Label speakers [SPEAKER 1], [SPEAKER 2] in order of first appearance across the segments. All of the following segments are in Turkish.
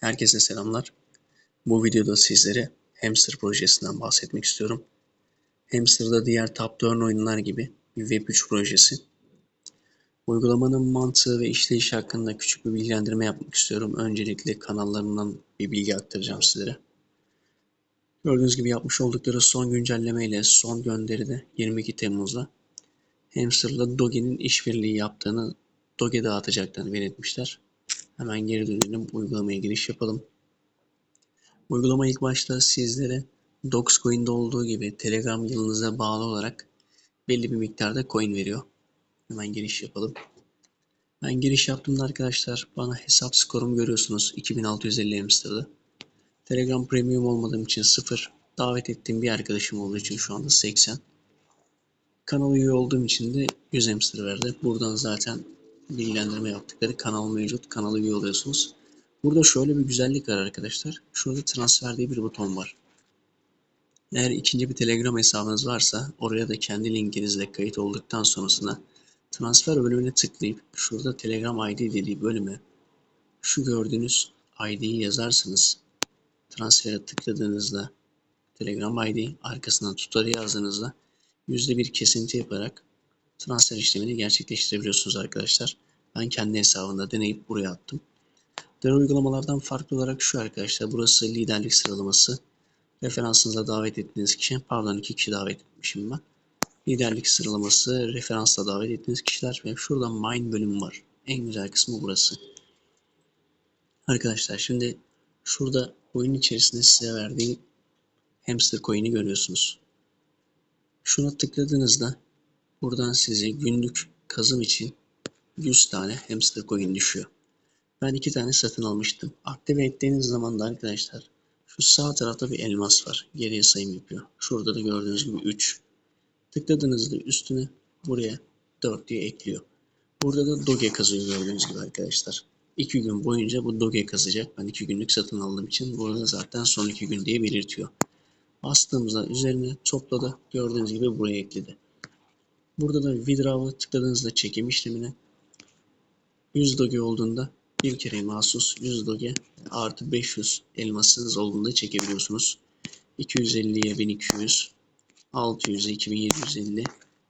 [SPEAKER 1] Herkese selamlar. Bu videoda sizlere Hamster projesinden bahsetmek istiyorum. Hamster'da diğer top-down oyunlar gibi bir Web3 projesi. Uygulamanın mantığı ve işleyişi hakkında küçük bir bilgilendirme yapmak istiyorum. Öncelikle kanallarından bir bilgi aktaracağım sizlere. Gördüğünüz gibi yapmış oldukları son güncelleme ile son gönderide 22 Temmuz'da Hamster'la Doge'nin işbirliği yaptığını, Doge dağıtacaklarını belirtmişler. Hemen geri dönelim. Uygulamaya giriş yapalım. Uygulama ilk başta sizlere Dogecoin'de olduğu gibi Telegram yılınıza bağlı olarak belli bir miktarda coin veriyor. Hemen giriş yapalım. Ben giriş yaptığımda arkadaşlar bana hesap skorumu görüyorsunuz. 2650 Hamster'da. Telegram Premium olmadığım için 0. Davet ettiğim bir arkadaşım olduğu için şu anda 80. Kanal üye olduğum için de 100 Hamster verdi. Buradan zaten bilgilendirme yaptıkları kanal mevcut. Kanala üye oluyorsunuz. Burada şöyle bir güzellik var arkadaşlar. Şurada transfer diye bir buton var. Eğer ikinci bir Telegram hesabınız varsa oraya da kendi linkinizle kayıt olduktan sonrasında transfer bölümüne tıklayıp şurada Telegram ID dediği bölüme şu gördüğünüz ID'yi yazarsanız transfere tıkladığınızda Telegram ID arkasından tutarı yazdığınızda %1 kesinti yaparak transfer işlemini gerçekleştirebiliyorsunuz arkadaşlar. Ben kendi hesabımda deneyip buraya attım. Diğer uygulamalardan farklı olarak şu arkadaşlar. Burası liderlik sıralaması. Referansınıza davet ettiğiniz kişi, pardon iki kişi davet etmişim ben. Liderlik sıralaması, referansla davet ettiğiniz kişiler ve şurada mine bölümü var. En güzel kısmı burası. Arkadaşlar şimdi şurada oyun içerisinde size verdiği hamster coin'i görüyorsunuz. Şuna tıkladığınızda buradan size günlük kazım için 100 tane hamster coin düşüyor. Ben iki tane satın almıştım. Aktive ettiğiniz zaman da arkadaşlar şu sağ tarafta bir elmas var. Geriye sayım yapıyor. Şurada da gördüğünüz gibi 3. Tıkladığınızda üstüne buraya 4 diye ekliyor. Burada da doge kazıyor gördüğünüz gibi arkadaşlar. 2 gün boyunca bu doge kazacak. Ben 2 günlük satın aldığım için burada zaten son 2 gün diye belirtiyor. Bastığımızda üzerine topladı. Gördüğünüz gibi buraya ekledi. Burada da withdraw'a tıkladığınızda çekim işlemine 100 doge olduğunda bir kere mahsus 100 doge artı 500 elmasınız olduğunda çekebiliyorsunuz. 250'ye 1200, 600'e 2750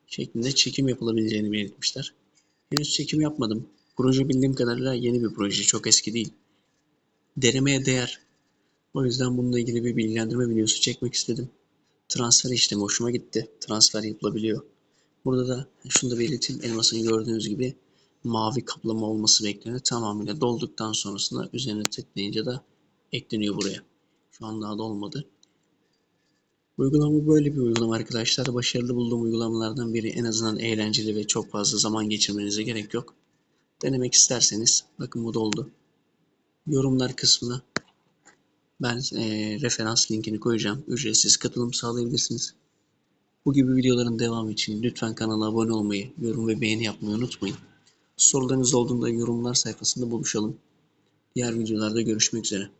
[SPEAKER 1] şeklinde çekim yapılabileceğini belirtmişler. Henüz çekim yapmadım. Proje bildiğim kadarıyla yeni bir proje, çok eski değil. Denemeye değer. O yüzden bununla ilgili bir bilgilendirme videosu çekmek istedim. Transfer işlemi hoşuma gitti. Transfer yapılabiliyor. Burada da şunu da belirteyim. Elmasını gördüğünüz gibi mavi kaplama olması bekleniyor. Tamamıyla dolduktan sonrasında üzerine tıklayınca da ekleniyor buraya. Şu an daha dolmadı. Uygulama böyle bir uygulama arkadaşlar. Başarılı bulduğum uygulamalardan biri. En azından eğlenceli ve çok fazla zaman geçirmenize gerek yok. Denemek isterseniz bakın bu doldu. Yorumlar kısmına ben e, referans linkini koyacağım. Ücretsiz katılım sağlayabilirsiniz. Bu gibi videoların devamı için lütfen kanala abone olmayı, yorum ve beğeni yapmayı unutmayın. Sorularınız olduğunda yorumlar sayfasında buluşalım. Diğer videolarda görüşmek üzere.